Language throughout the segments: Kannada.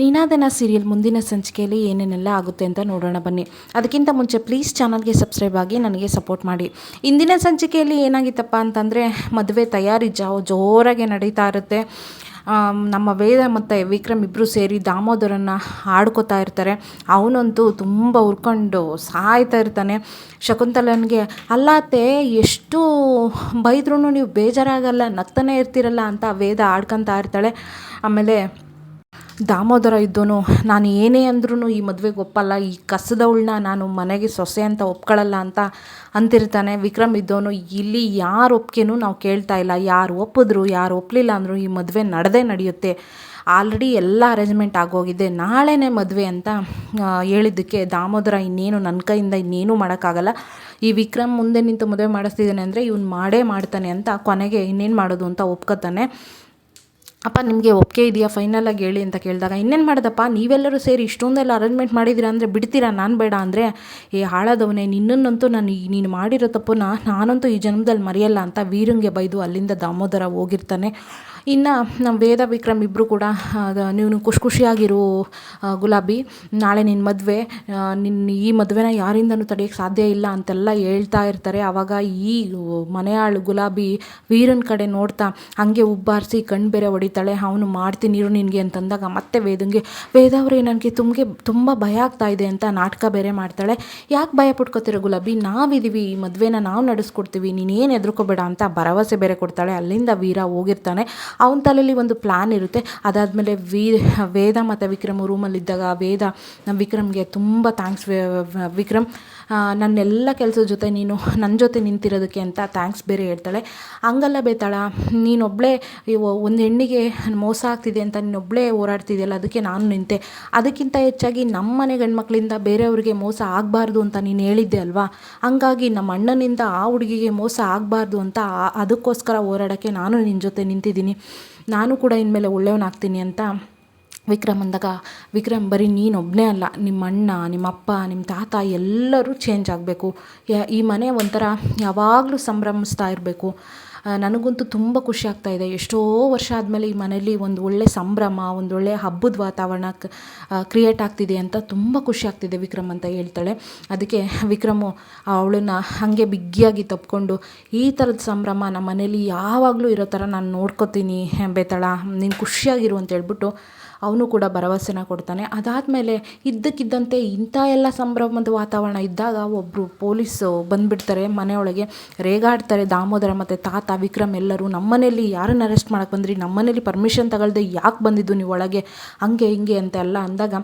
ನೀನಾದನ ಸೀರಿಯಲ್ ಮುಂದಿನ ಸಂಚಿಕೆಯಲ್ಲಿ ಏನೇನೆಲ್ಲ ಆಗುತ್ತೆ ಅಂತ ನೋಡೋಣ ಬನ್ನಿ. ಅದಕ್ಕಿಂತ ಮುಂಚೆ ಪ್ಲೀಸ್ ಚಾನಲ್ಗೆ ಸಬ್ಸ್ಕ್ರೈಬ್ ಆಗಿ ನನಗೆ ಸಪೋರ್ಟ್ ಮಾಡಿ. ಇಂದಿನ ಸಂಚಿಕೆಯಲ್ಲಿ ಏನಾಗಿತ್ತಪ್ಪ ಅಂತಂದರೆ ಮದುವೆ ತಯಾರಿ ಜಾವು ಜೋರಾಗೆ ನಡೀತಾ ಇರುತ್ತೆ. ನಮ್ಮ ವೇದ ಮತ್ತು ವಿಕ್ರಮ್ ಇಬ್ಬರು ಸೇರಿ ದಾಮೋದರನ್ನು ಆಡ್ಕೋತಾ ಇರ್ತಾರೆ. ಅವನಂತೂ ತುಂಬ ಉರ್ಕೊಂಡು ಸಾಯ್ತಾ ಇರ್ತಾನೆ. ಶಕುಂತಲನಿಗೆ ಅಲ್ಲಾತೆ ಎಷ್ಟು ಬೈದ್ರೂ ನೀವು ಬೇಜಾರಾಗಲ್ಲ, ನಗ್ತಾನೆ ಇರ್ತೀರಲ್ಲ ಅಂತ ವೇದ ಆಡ್ಕೊತಾ ಇರ್ತಾಳೆ. ಆಮೇಲೆ ದಾಮೋದರ ಇದ್ದೋನು, ನಾನು ಏನೇ ಅಂದ್ರೂ ಈ ಮದುವೆಗೆ ಒಪ್ಪಲ್ಲ, ಈ ಕಸದವಳನ್ನ ನಾನು ಮನೆಗೆ ಸೊಸೆ ಅಂತ ಒಪ್ಕೊಳ್ಳಲ್ಲ ಅಂತ ಅಂತಿರ್ತಾನೆ. ವಿಕ್ರಮ್ ಇದ್ದೋನು, ಇಲ್ಲಿ ಯಾರು ಒಪ್ಪಿಗೆನೂ ನಾವು ಕೇಳ್ತಾ ಇಲ್ಲ. ಯಾರು ಒಪ್ಪಿದ್ರು, ಯಾರು ಒಪ್ಪಲಿಲ್ಲ ಅಂದರು ಈ ಮದುವೆ ನಡೆದೇ ನಡೆಯುತ್ತೆ. ಆಲ್ರೆಡಿ ಎಲ್ಲ ಅರೇಂಜ್ಮೆಂಟ್ ಆಗೋಗಿದೆ. ನಾಳೆನೇ ಮದುವೆ ಅಂತ ಹೇಳಿದ್ದಕ್ಕೆ ದಾಮೋದರ ಇನ್ನೇನು ನನ್ನ ಕೈಯಿಂದ ಇನ್ನೇನು ಮಾಡೋಕ್ಕಾಗಲ್ಲ. ಈ ವಿಕ್ರಮ್ ಮುಂದೆ ನಿಂತು ಮದುವೆ ಮಾಡಿಸ್ತಿದ್ದಾನೆ ಅಂದರೆ ಇವ್ನು ಮಾಡೇ ಮಾಡ್ತಾನೆ ಅಂತ ಕೊನೆಗೆ ಇನ್ನೇನು ಮಾಡೋದು ಅಂತ ಒಪ್ಕೋತಾನೆ. ಅಪ್ಪ, ನಿಮಗೆ ಒಪ್ಪಿಗೆ ಇದೆಯಾ? ಫೈನಲಾಗಿ ಹೇಳಿ ಅಂತ ಕೇಳಿದಾಗ, ಇನ್ನೇನು ಮಾಡೋದಪ್ಪ? ನೀವೆಲ್ಲರೂ ಸೇರಿ ಇಷ್ಟೊಂದೆಲ್ಲ ಅರೇಂಜ್ಮೆಂಟ್ ಮಾಡಿದ್ದೀರಾ ಅಂದರೆ ಬಿಡ್ತೀರಾ? ನಾನು ಬೇಡ ಅಂದರೆ, ಏ, ಹಾಳಾದವನೇ, ನಿನ್ನನ್ನಂತೂ ನಾನು ಈ- ನೀನು ಮಾಡಿರೋ ತಪ್ಪನ್ನ ನಾನಂತೂ ಈ ಜನ್ಮದಲ್ಲಿ ಮರೆಯಲ್ಲ ಅಂತ ವೀರಂಗೆ ಬೈದು ಅಲ್ಲಿಂದ ದಾಮೋದರ ಹೋಗಿರ್ತಾನೆ. ಇನ್ನು ನಮ್ಮ ವೇದ ವಿಕ್ರಮ್ ಇಬ್ಬರು ಕೂಡ ನೀನು ಖುಷಿ ಖುಷಿಯಾಗಿರು ಗುಲಾಬಿ. ನಾಳೆ ನಿನ್ನ ಮದುವೆ ನಿನ್ನ ಈ ಮದುವೆನ ಯಾರಿಂದನೂ ತಡೆಯೋಕ್ಕೆ ಸಾಧ್ಯ ಇಲ್ಲ ಅಂತೆಲ್ಲ ಹೇಳ್ತಾ ಇರ್ತಾರೆ. ಆವಾಗ ಈ ಮನೆಯಾಳು ಗುಲಾಬಿ ವೀರನ ಕಡೆ ನೋಡ್ತಾ ಹಂಗೆ ಉಬ್ಬಾರಿಸಿ ಕಣ್ಣು ಬೇರೆ ಹೊಡಿತಾಳೆ. ಅವನು ಮಾಡ್ತೀನಿ ಇರು ನಿನಗೆ ಅಂತಂದಾಗ ಮತ್ತೆ ವೇದಂಗೆ, ವೇದ ಅವರೇ, ನನಗೆ ತುಂಬ ತುಂಬ ಭಯ ಆಗ್ತಾ ಇದೆ ಅಂತ ನಾಟಕ ಬೇರೆ ಮಾಡ್ತಾಳೆ. ಯಾಕೆ ಭಯ ಪಡ್ಕೋತಿರೋ ಗುಲಾಬಿ? ನಾವಿದ್ದೀವಿ ಈ ಮದುವೆನ ನಾವು ನಡೆಸ್ಕೊಡ್ತೀವಿ, ನೀನೇನು ಹೆದರ್ಕೋಬೇಡ ಅಂತ ಭರವಸೆ ಬೇರೆ ಕೊಡ್ತಾಳೆ. ಅಲ್ಲಿಂದ ವೀರ ಹೋಗಿರ್ತಾನೆ. ಅವನ ತಲೆಯಲ್ಲಿ ಒಂದು ಪ್ಲ್ಯಾನ್ ಇರುತ್ತೆ. ಅದಾದಮೇಲೆ ವೀ, ವೇದ ಮತ್ತು ವಿಕ್ರಮ್ ರೂಮಲ್ಲಿದ್ದಾಗ ವೇದ, ನಮ್ಮ ವಿಕ್ರಮ್ಗೆ ತುಂಬ ಥ್ಯಾಂಕ್ಸ್ ವಿಕ್ರಮ್. ನನ್ನೆಲ್ಲ ಕೆಲಸದ ಜೊತೆ ನೀನು ನನ್ನ ಜೊತೆ ನಿಂತಿರೋದಕ್ಕೆ ಅಂತ ಥ್ಯಾಂಕ್ಸ್ ಬೇರೆ ಹೇಳ್ತಾಳೆ. ಹಂಗಲ್ಲ ಬೇತಾಳ ನೀನೊಬ್ಬಳೇ ಒಂದು ಹೆಣ್ಣಿಗೆ ಮೋಸ ಆಗ್ತಿದೆ ಅಂತ ನೀನೊಬ್ಬಳೇ ಹೋರಾಡ್ತಿದೆಯಲ್ಲ, ಅದಕ್ಕೆ ನಾನು ನಿಂತೆ. ಅದಕ್ಕಿಂತ ಹೆಚ್ಚಾಗಿ ನಮ್ಮ ಮನೆ ಗಂಡ್ಮಕ್ಳಿಂದ ಬೇರೆಯವ್ರಿಗೆ ಮೋಸ ಆಗಬಾರ್ದು ಅಂತ ನೀನು ಹೇಳಿದ್ದೆ ಅಲ್ವಾ? ಹಂಗಾಗಿ ನಮ್ಮ ಅಣ್ಣನಿಂದ ಆ ಹುಡುಗಿಗೆ ಮೋಸ ಆಗಬಾರ್ದು ಅಂತ ಅದಕ್ಕೋಸ್ಕರ ಹೋರಾಡೋಕ್ಕೆ ನಾನು ನಿನ್ನ ಜೊತೆ ನಿಂತಿದ್ದೀನಿ. ನಾನು ಕೂಡ ಇನ್ಮೇಲೆ ಒಳ್ಳೆಯವನಾಗ್ತೀನಿ ಅಂತ ವಿಕ್ರಮ್ ಅಂದಾಗ, ವಿಕ್ರಮ್, ಬರೀ ನೀನೊಬ್ಬನೇ ಅಲ್ಲ. ನಿಮ್ಮ ಅಣ್ಣ ನಿಮ್ಮ ಅಪ್ಪ ನಿಮ್ಮ ತಾತ ಎಲ್ಲರೂ ಚೇಂಜ್ ಆಗಬೇಕು. ಈ ಮನೆ ಒಂಥರ ಯಾವಾಗಲೂ ಸಂಭ್ರಮಿಸ್ತಾ ಇರಬೇಕು. ನನಗಂತೂ ತುಂಬ ಖುಷಿ ಆಗ್ತಾ ಇದೆ. ಎಷ್ಟೋ ವರ್ಷ ಆದಮೇಲೆ ಈ ಮನೇಲಿ ಒಂದು ಒಳ್ಳೆ ಸಂಭ್ರಮ, ಒಂದು ಒಳ್ಳೆ ಹಬ್ಬದ ವಾತಾವರಣ ಕ್ರಿಯೇಟ್ ಆಗ್ತಿದೆ ಅಂತ ತುಂಬ ಖುಷಿ ಆಗ್ತಿದೆ ವಿಕ್ರಮ್ ಅಂತ ಹೇಳ್ತಾಳೆ. ಅದಕ್ಕೆ ವಿಕ್ರಮು ಅವಳನ್ನ ಹಾಗೆ ಬಿಗ್ಗಿಯಾಗಿ ತಪ್ಕೊಂಡು, ಈ ಥರದ ಸಂಭ್ರಮ ನಮ್ಮ ಮನೇಲಿ ಯಾವಾಗಲೂ ಇರೋ ಥರ ನಾನು ನೋಡ್ಕೋತೀನಿ, ಬೇತಾಳ. ನೀನು ಖುಷಿಯಾಗಿರು ಅಂತ ಹೇಳ್ಬಿಟ್ಟು ಅವನು ಕೂಡ ಭರವಸೆನ ಕೊಡ್ತಾನೆ. ಅದಾದಮೇಲೆ ಇದ್ದಕ್ಕಿದ್ದಂತೆ ಇಂಥ ಎಲ್ಲ ಸಂಭ್ರಮದ ವಾತಾವರಣ ಇದ್ದಾಗ ಒಬ್ಬರು ಪೊಲೀಸು ಬಂದುಬಿಡ್ತಾರೆ, ಮನೆಯೊಳಗೆ ರೇಗಾಡ್ತಾರೆ. ದಾಮೋದರ ಮತ್ತು ತಾತ ವಿಕ್ರಮ್ ಎಲ್ಲರೂ, ನಮ್ಮನೇಲಿ ಯಾರನ್ನು ಅರೆಸ್ಟ್ ಮಾಡೋಕ್ಕೆ ಬಂದ್ರಿ? ನಮ್ಮನೇಲಿ ಪರ್ಮಿಷನ್ ತಗೊಳ್ದೆ ಯಾಕೆ ಬಂದಿದ್ದು ನೀವು ಒಳಗೆ? ಹಂಗೆ ಹಿಂಗೆ ಅಂತ ಎಲ್ಲ ಅಂದಾಗ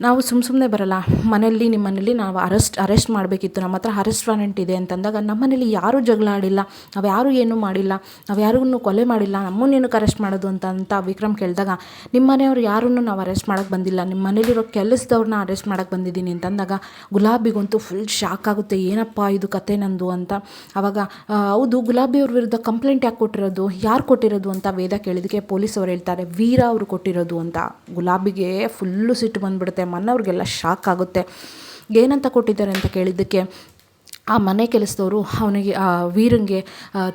ನಾವು ಸುಮ್ಮ ಸುಮ್ಮನೆ ಬರಲ್ಲ. ಮನೆಯಲ್ಲಿ ನಿಮ್ಮ ಮನೇಲಿ ನಾವು ಅರೆಸ್ಟ್ ಅರೆಸ್ಟ್ ಮಾಡಬೇಕಿತ್ತು. ನಮ್ಮ ಹತ್ರ ಅರೆಸ್ಟ್ ವಾರೆಂಟ್ ಇದೆ ಅಂತಂದಾಗ ನಮ್ಮ ಮನೇಲಿ ಯಾರೂ ಜಗಳ ಆಡಿಲ್ಲ. ನಾವು ಯಾರೂ ಏನೂ ಮಾಡಿಲ್ಲ. ನಾವು ಯಾರಿಗೂ ಕೊಲೆ ಮಾಡಿಲ್ಲ. ನಮ್ಮನ್ನೇನಕ್ಕೆ ಅರೆಸ್ಟ್ ಮಾಡೋದು ಅಂತ ಅಂತ ವಿಕ್ರಮ್ ಕೇಳಿದಾಗ ನಿಮ್ಮ ಮನೆಯವ್ರು ಯಾರನ್ನು ನಾವು ಅರೆಸ್ಟ್ ಮಾಡೋಕ್ಕೆ ಬಂದಿಲ್ಲ. ನಿಮ್ಮ ಮನೇಲಿರೋ ಕೆಲಸದವ್ರನ್ನ ಅರೆಸ್ಟ್ ಮಾಡೋಕೆ ಬಂದಿದ್ದೀನಿ ಅಂತಂದಾಗ, ಗುಲಾಬಿಗಂತೂ ಫುಲ್ ಶಾಕ್ ಆಗುತ್ತೆ. ಏನಪ್ಪ ಇದು ಕತೆ ನಂದು? ಅಂತ. ಆವಾಗ ಹೌದು ಗುಲಾಬಿ ಅವ್ರ ವಿರುದ್ಧ ಕಂಪ್ಲೇಂಟ್ ಯಾಕೆ ಕೊಟ್ಟಿರೋದು? ಯಾರು ಕೊಟ್ಟಿರೋದು? ಅಂತ ವೇದ ಕೇಳಿದಕ್ಕೆ ಪೊಲೀಸವ್ರು ಹೇಳ್ತಾರೆ, ವೀರ ಅವರು ಕೊಟ್ಟಿರೋದು ಅಂತ. ಗುಲಾಬಿಗೆ ಫುಲ್ಲು ಸಿಟ್ಟು ಬಂದ್ಬಿಡುತ್ತೆ. ಮನೆಯವ್ರಿಗೆಲ್ಲ ಶಾಕ್ ಆಗುತ್ತೆ. ಏನಂತ ಕೊಟ್ಟಿದ್ದಾರೆ ಅಂತ ಕೇಳಿದ್ದಕ್ಕೆ ಆ ಮನೆ ಕೆಲಸದವರು ಅವನಿಗೆ, ಆ ವೀರಂಗೆ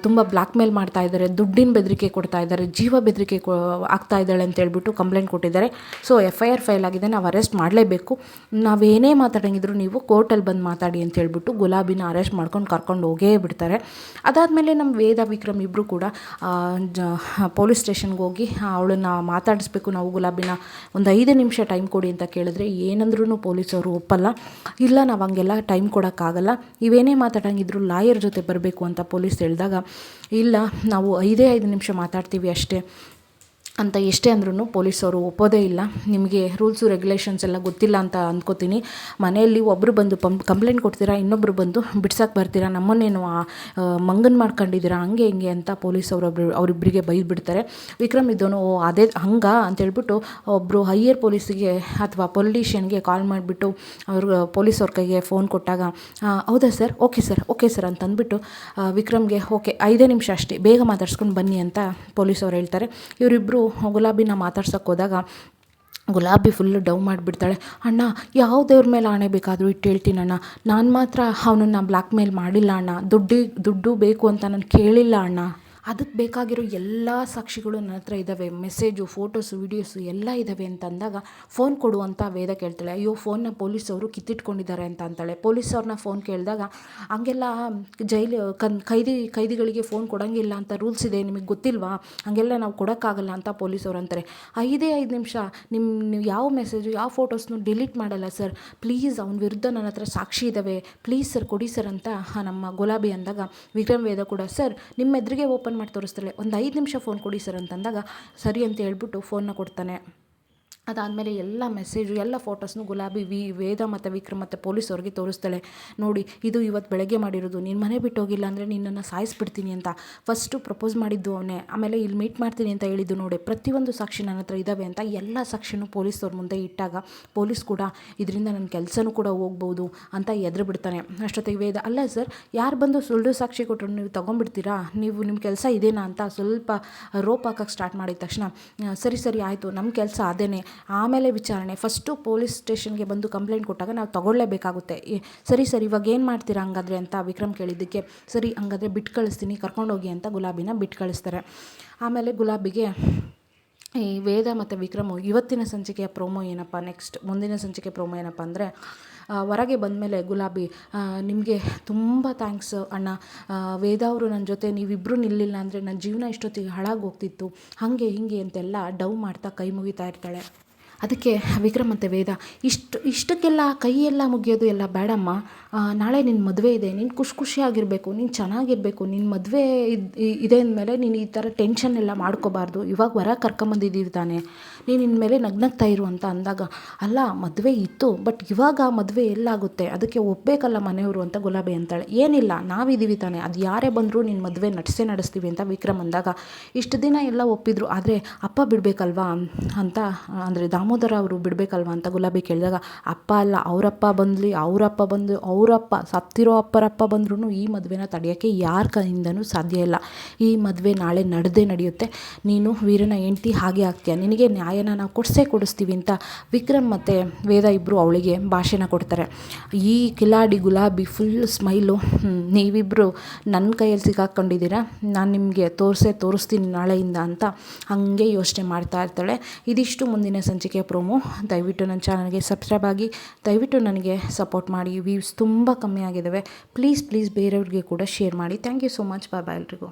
ತುಂಬ ಬ್ಲ್ಯಾಕ್ ಮೇಲ್ ಮಾಡ್ತಾ ಇದ್ದಾರೆ, ದುಡ್ಡಿನ ಬೆದರಿಕೆ ಕೊಡ್ತಾ ಇದ್ದಾರೆ, ಜೀವ ಬೆದರಿಕೆ ಕೊ, ಆಗ್ತಾ ಇದ್ದಾಳೆ ಅಂತ ಹೇಳ್ಬಿಟ್ಟು ಕಂಪ್ಲೇಂಟ್ ಕೊಟ್ಟಿದ್ದಾರೆ. So F I R file ಆಗಿದೆ, ನಾವು ಅರೆಸ್ಟ್ ಮಾಡಲೇಬೇಕು. ನಾವೇನೇ ಮಾತಾಡಂಗಿದ್ರು ನೀವು ಕೋರ್ಟಲ್ಲಿ ಬಂದು ಮಾತಾಡಿ ಅಂತ ಹೇಳ್ಬಿಟ್ಟು ಗುಲಾಬಿನ ಅರೆಸ್ಟ್ ಮಾಡ್ಕೊಂಡು ಕರ್ಕೊಂಡು ಹೋಗೇ ಬಿಡ್ತಾರೆ. ಅದಾದಮೇಲೆ ನಮ್ಮ ವೇದ ವಿಕ್ರಮ್ ಇಬ್ಬರು ಕೂಡ ಜ ಪೊಲೀಸ್ ಸ್ಟೇಷನ್ಗೆ ಹೋಗಿ ಅವಳನ್ನ ಮಾತಾಡಿಸ್ಬೇಕು, ನಾವು ಗುಲಾಬಿನ ಒಂದು ಐದು ನಿಮಿಷ ಟೈಮ್ ಕೊಡಿ ಅಂತ ಕೇಳಿದ್ರೆ ಏನಂದ್ರೂ ಪೊಲೀಸವರು ಒಪ್ಪಲ್ಲ. ಇಲ್ಲ, ನಾವು ಹಂಗೆಲ್ಲ ಟೈಮ್ ಕೊಡೋಕ್ಕಾಗಲ್ಲ. ಇವೇನೇ ಮಾತಾಡಂಗಿದ್ರು ಲಾಯರ್ ಜೊತೆ ಬರಬೇಕು ಅಂತ ಪೊಲೀಸ್ ಹೇಳಿದಾಗ, ಇಲ್ಲ, ನಾವು ಐದೇ ಐದು ನಿಮಿಷ ಮಾತಾಡ್ತೀವಿ ಅಷ್ಟೇ. ಅಂತ ಎಷ್ಟೇ ಅಂದ್ರೂ ಪೊಲೀಸವರು ಒಪ್ಪೋದೇ ಇಲ್ಲ. ನಿಮಗೆ ರೂಲ್ಸು, ರೆಗ್ಯುಲೇಷನ್ಸ್ ಎಲ್ಲ ಗೊತ್ತಿಲ್ಲ ಅಂತ ಅಂದ್ಕೋತೀನಿ. ಮನೆಯಲ್ಲಿ ಒಬ್ಬರು ಬಂದು ಕಂಪ್ಲೇಂಟ್ ಕೊಡ್ತೀರಾ ಇನ್ನೊಬ್ಬರು ಬಂದು ಬಿಡ್ಸಕ್ಕೆ ಬರ್ತೀರಾ, ನಮ್ಮನ್ನೇನು ಮಂಗನ್ ಮಾಡ್ಕೊಂಡಿದ್ದೀರಾ, ಹಂಗೆ ಹಿಂಗೆ ಅಂತ ಪೊಲೀಸವರು ಒಬ್ರು ಅವರಿಬ್ಬರಿಗೆ ಬೈದ್ಬಿಡ್ತಾರೆ ವಿಕ್ರಮ್ ಇದ್ದವನು, ಓ, ಅದೇ, ಹಂಗ ಅಂತೇಳ್ಬಿಟ್ಟು ಒಬ್ಬರು ಹೈಯರ್ ಪೊಲೀಸಿಗೆ ಅಥವಾ ಪೊಲಿಟಿಷಿಯನ್ಗೆ ಕಾಲ್ ಮಾಡಿಬಿಟ್ಟು ಅವ್ರ, ಪೊಲೀಸವ್ರ ಕೈಗೆ ಫೋನ್ ಕೊಟ್ಟಾಗ ಹೌದಾ sir? Okay sir okay sir ಅಂತ ಅಂದ್ಬಿಟ್ಟು ವಿಕ್ರಮ್ಗೆ, ಓಕೆ, ಐದೇ ನಿಮಿಷ ಅಷ್ಟೇ, ಬೇಗ ಮಾತಾಡ್ಸ್ಕೊಂಡು ಬನ್ನಿ ಅಂತ ಪೊಲೀಸವ್ರು ಹೇಳ್ತಾರೆ. ಇವರಿಬ್ಬರು ಗುಲಾಬಿನ ಮಾತಾಡ್ಸಕ್ಕೆ ಹೋದಾಗ ಗುಲಾಬಿ ಫುಲ್ ಡೌ ಮಾಡಿಬಿಡ್ತಾಳೆ. ಅಣ್ಣ, ಯಾವ ದೇವ್ರ ಮೇಲೆ ಆಣೆ ಬೇಕಾದರೂ ಇಟ್ಟು ಹೇಳ್ತೀನಿ ಅಣ್ಣ. ನಾನು ಮಾತ್ರ ಅವನನ್ನು ಬ್ಲ್ಯಾಕ್ ಮೇಲ್ ಮಾಡಿಲ್ಲ ಅಣ್ಣ. ದುಡ್ಡಿ, ದುಡ್ಡು ಬೇಕು ಅಂತ ನಾನು ಕೇಳಿಲ್ಲ ಅಣ್ಣ. ಅದಕ್ಕೆ ಬೇಕಾಗಿರೋ ಎಲ್ಲ ಸಾಕ್ಷಿಗಳು ನನ್ನ ಹತ್ರ ಇದ್ದಾವೆ. ಮೆಸೇಜು, ಫೋಟೋಸು, ವೀಡಿಯೋಸು ಎಲ್ಲ ಇದ್ದಾವೆ ಅಂತ ಅಂದಾಗ ಫೋನ್ ಕೊಡು ವೇದ ಕೇಳ್ತಾಳೆ. ಅಯ್ಯೋ, ಫೋನ್ನ ಪೊಲೀಸವರು ಕಿತ್ತಿಟ್ಕೊಂಡಿದ್ದಾರೆ ಅಂತ ಅಂತಾಳೆ. ಪೊಲೀಸವ್ರನ್ನ ಫೋನ್ ಕೇಳಿದಾಗ ಹಂಗೆಲ್ಲ ಜೈಲು ಕನ್ ಕೈದಿ ಕೈದಿಗಳಿಗೆ ಫೋನ್ ಕೊಡೋಂಗಿಲ್ಲ ಅಂತ ರೂಲ್ಸ್ ಇದೆ, ನಿಮಗೆ ಗೊತ್ತಿಲ್ವಾ? ಹಂಗೆಲ್ಲ ನಾವು ಕೊಡೋಕ್ಕಾಗಲ್ಲ ಅಂತ ಪೊಲೀಸವ್ರು ಅಂತಾರೆ. ಐದೇ ಐದು ನಿಮಿಷ ನಿಮ್ಮ ನೀವು ಯಾವ ಮೆಸೇಜು, ಯಾವ ಫೋಟೋಸ್ನು ಡಿಲೀಟ್ ಮಾಡಲ್ಲ ಸರ್. ಪ್ಲೀಸ್ ಅವನ ವಿರುದ್ಧ ನನ್ನ ಹತ್ರ ಸಾಕ್ಷಿ ಇದ್ದಾವೆ ಪ್ಲೀಸ್ ಸರ್ ಕೊಡಿ ಸರ್ ಅಂತ ನಮ್ಮ ಗುಲಾಬಿ ಅಂದಾಗ ವಿಕ್ರಮ್ ವೇದ ಕೂಡ, ಸರ್, ನಿಮ್ಮ ಎದುರಿಗೆ ಓಪನ್ ಮಾಡಿ ತೋರಿಸ್ತಾಳೆ ಒಂದು ಐದು ನಿಮಿಷ ಫೋನ್ ಕೊಡಿ ಸರ್ ಅಂತಂದಾಗ ಸರಿ ಅಂತ ಹೇಳ್ಬಿಟ್ಟು ಫೋನ್ನ ಕೊಡ್ತಾನೆ. ಅದಾದಮೇಲೆ ಎಲ್ಲ ಮೆಸೇಜು ಎಲ್ಲ ಫೋಟೋಸ್ನು ಗುಲಾಬಿ, ವಿ, ವೇದ ಮತ್ತು ವಿಕ್ರಮ್ ಮತ್ತು ಪೊಲೀಸವ್ರಿಗೆ ತೋರಿಸ್ತಾಳೆ. ನೋಡಿ, ಇದು ಇವತ್ತು ಬೆಳಗ್ಗೆ ಮಾಡಿರೋದು. ನಿನ್ನ ಮನೆ ಬಿಟ್ಟು ಹೋಗಿಲ್ಲ ಅಂದರೆ ನಿನ್ನನ್ನು ಸಾಯಿಸ್ಬಿಡ್ತೀನಿ ಅಂತ. ಫಸ್ಟು ಪ್ರಪೋಸ್ ಮಾಡಿದ್ದು ಅವನೇ. ಆಮೇಲೆ ಇಲ್ಲಿ ಮೀಟ್ ಮಾಡ್ತೀನಿ ಅಂತ ಹೇಳಿದ್ದು ನೋಡಿ. ಪ್ರತಿಯೊಂದು ಸಾಕ್ಷಿ ನನ್ನ ಹತ್ರ ಇದ್ದಾವೆ ಅಂತ ಎಲ್ಲ ಸಾಕ್ಷಿನು ಪೊಲೀಸವ್ರ ಮುಂದೆ ಇಟ್ಟಾಗ ಪೊಲೀಸ್ ಕೂಡ ಇದರಿಂದ ನನ್ನ ಕೆಲಸನೂ ಕೂಡ ಹೋಗ್ಬೋದು ಅಂತ ಎದುರು ಬಿಡ್ತಾನೆ. ಅಷ್ಟೊತ್ತಿಗೆ ವೇದ, ಅಲ್ಲ ಸರ್ ಯಾರು ಬಂದು ಸುಳ್ಳು ಸಾಕ್ಷಿ ಕೊಟ್ಟರು ನೀವು ತೊಗೊಂಡ್ಬಿಡ್ತೀರಾ? ನೀವು ನಿಮ್ಮ ಕೆಲಸ ಇದೇನಾ ಅಂತ ಸ್ವಲ್ಪ ರೋಪ್ ಹಾಕಕ್ಕೆ ಸ್ಟಾರ್ಟ್ ಮಾಡಿದ ತಕ್ಷಣ ಸರಿ ಸರಿ, ಆಯಿತು. ನಮ್ಮ ಕೆಲಸ ಅದೇನೆ. ಆಮೇಲೆ ವಿಚಾರಣೆ. ಫಸ್ಟು ಪೊಲೀಸ್ ಸ್ಟೇಷನ್ಗೆ ಬಂದು ಕಂಪ್ಲೇಂಟ್ ಕೊಟ್ಟಾಗ ನಾವು ತಗೊಳ್ಳೇಬೇಕಾಗುತ್ತೆ. ಸರಿ ಸರಿ, ಇವಾಗ ಏನು ಮಾಡ್ತೀರಾ ಹಂಗಾದ್ರೆ ಅಂತ ವಿಕ್ರಮ್ ಕೇಳಿದ್ದಕ್ಕೆ, ಸರಿ, ಹಂಗಾದ್ರೆ ಬಿಟ್ಟು ಕಳಿಸ್ತೀನಿ ಕರ್ಕೊಂಡೋಗಿ ಅಂತ ಗುಲಾಬಿನ ಬಿಟ್ಟು ಕಳಿಸ್ತಾರೆ. ಆಮೇಲೆ ಗುಲಾಬಿಗೆ ಈ ವೇದ ಮತ್ತು ವಿಕ್ರಮು, ಇವತ್ತಿನ ಸಂಚಿಕೆಯ ಪ್ರೋಮೋ ಏನಪ್ಪ, ನೆಕ್ಸ್ಟ್ ಮುಂದಿನ ಸಂಚಿಕೆ ಪ್ರೋಮೋ ಏನಪ್ಪ ಅಂದರೆ ಹೊರಗೆ ಬಂದಮೇಲೆ ಗುಲಾಬಿ ನಿಮಗೆ ತುಂಬ ಥ್ಯಾಂಕ್ಸ್ ಅಣ್ಣ. ವೇದ ಅವರು ನನ್ನ ಜೊತೆ ನೀವಿಬ್ಬರು ನಿಲ್ಲಿಲ್ಲ ಅಂದರೆ ನನ್ನ ಜೀವನ ಇಷ್ಟೊತ್ತಿಗೆ ಹಾಳಾಗಿ ಹೋಗ್ತಿತ್ತು. ಹಾಗೆ, ಹೀಗೆ ಅಂತೆಲ್ಲ ಡವ್ ಮಾಡ್ತಾ ಕೈ ಮುಗಿತಾ ಇರ್ತಾಳೆ. ಅದಕ್ಕೆ, ವಿಕ್ರಮ್ ಮತ್ತು ವೇದ, ಇಷ್ಟು, ಇಷ್ಟಕ್ಕೆಲ್ಲ ಕೈಯೆಲ್ಲ ಮುಗಿಯೋದು ಎಲ್ಲ ಬೇಡಮ್ಮ. ನಾಳೆ ನಿನ್ನ ಮದುವೆ ಇದೆ, ನೀನು ಖುಷಿ ಖುಷಿಯಾಗಿರಬೇಕು, ನೀನು ಚೆನ್ನಾಗಿರಬೇಕು ನಿನ್ನ ಮದುವೆ ಇದೆ ಅಂದಮೇಲೆ ನೀನು ಈ ಥರ ಟೆನ್ಷನ್ ಎಲ್ಲ ಮಾಡ್ಕೋಬಾರ್ದು. ಇವಾಗ ಹೊರ ಕರ್ಕೊಂಬಂದಿದ್ದೀವಿ ತಾನೆ. ನೀನು ಇನ್ಮೇಲೆ ನಗ್ನಗ್ತಾ ಇರು ಅಂತ ಅಂದಾಗ, ಅಲ್ಲ, ಮದುವೆ ಇತ್ತು, ಬಟ್ ಇವಾಗ ಮದುವೆ ಎಲ್ಲಾಗುತ್ತೆ, ಅದಕ್ಕೆ ಒಪ್ಪಬೇಕಲ್ಲ ಮನೆಯವರು ಅಂತ ಗುಲಾಬಿ ಅಂತಾಳೆ. ಏನಿಲ್ಲ, ನಾವಿದ್ದೀವಿ ತಾನೆ. ಅದು ಯಾರೇ ಬಂದರೂ ನಿನ್ನ ಮದುವೆ ನಡೆಸೇ ನಡೆಸ್ತೀವಿ ಅಂತ ವಿಕ್ರಮ್ ಅಂದಾಗ, ಇಷ್ಟು ದಿನ ಎಲ್ಲ ಒಪ್ಪಿದ್ರು. ಆದರೆ ಅಪ್ಪ ಬಿಡಬೇಕಲ್ವಾ ಅಂತ, ಅಂದರೆ ದಾಮೋದರ ಅವರು ಬಿಡಬೇಕಲ್ವಾ ಅಂತ ಗುಲಾಬಿ ಕೇಳಿದಾಗ, ಅಪ್ಪ ಅಲ್ಲ, ಅವರಪ್ಪ ಬಂದ್ಲಿ, ಅವರಪ್ಪ ಬಂದು, ಅವರಪ್ಪ, ಸತ್ತಿರೋ ಅಪ್ಪರಪ್ಪ ಬಂದ್ರೂ ಈ ಮದುವೆನ ತಡೆಯೋಕ್ಕೆ ಯಾರ ಕೈಯಿಂದನೂ ಸಾಧ್ಯ ಇಲ್ಲ. ಈ ಮದುವೆ ನಾಳೆ ನಡೆದೇ ನಡೆಯುತ್ತೆ. ನೀನು ವೀರನ ಹೆಂಡ್ತಿ ಹಾಗೆ ಆಗ್ತೀಯ. ನಿನಗೆ ನ್ಯಾಯನ ನಾವು ಕೊಡಿಸೇ ಕೊಡಿಸ್ತೀವಿ ಅಂತ ವಿಕ್ರಮ್ ಮತ್ತು ವೇದ ಇಬ್ಬರು ಅವಳಿಗೆ ಭಾಷೆನ ಕೊಡ್ತಾರೆ. ಈ ಕಿಲಾಡಿ ಗುಲಾಬಿ ಫುಲ್ ಸ್ಮೈಲು ನೀವಿಬ್ಬರು ನನ್ನ ಕೈಯಲ್ಲಿ ಸಿಕ್ಕಾಕ್ಕೊಂಡಿದ್ದೀರಾ ನಾನು ನಿಮಗೆ ತೋರಿಸೇ ತೋರಿಸ್ತೀನಿ ನಾಳೆಯಿಂದ ಅಂತ ಹಾಗೆ ಯೋಚನೆ ಮಾಡ್ತಾ ಇರ್ತಾಳೆ. ಇದಿಷ್ಟು ಮುಂದಿನ ಸಂಚಿಕೆಯ ಪ್ರೋಮೋ ದಯವಿಟ್ಟು ನನ್ನ ಚಾನಲ್ಗೆ ಸಬ್ಸ್ಕ್ರೈಬ್ ಆಗಿ, ದಯವಿಟ್ಟು ನನಗೆ ಸಪೋರ್ಟ್ ಮಾಡಿ. ವ್ಯೂಸ್ ತುಂಬ ಕಮ್ಮಿ ಆಗಿದ್ದಾವೆ ಪ್ಲೀಸ್ ಪ್ಲೀಸ್ ಬೇರೆಯವ್ರಿಗೆ ಕೂಡ ಶೇರ್ ಮಾಡಿ. Thank you so much bye ಎಲ್ರಿಗೂ.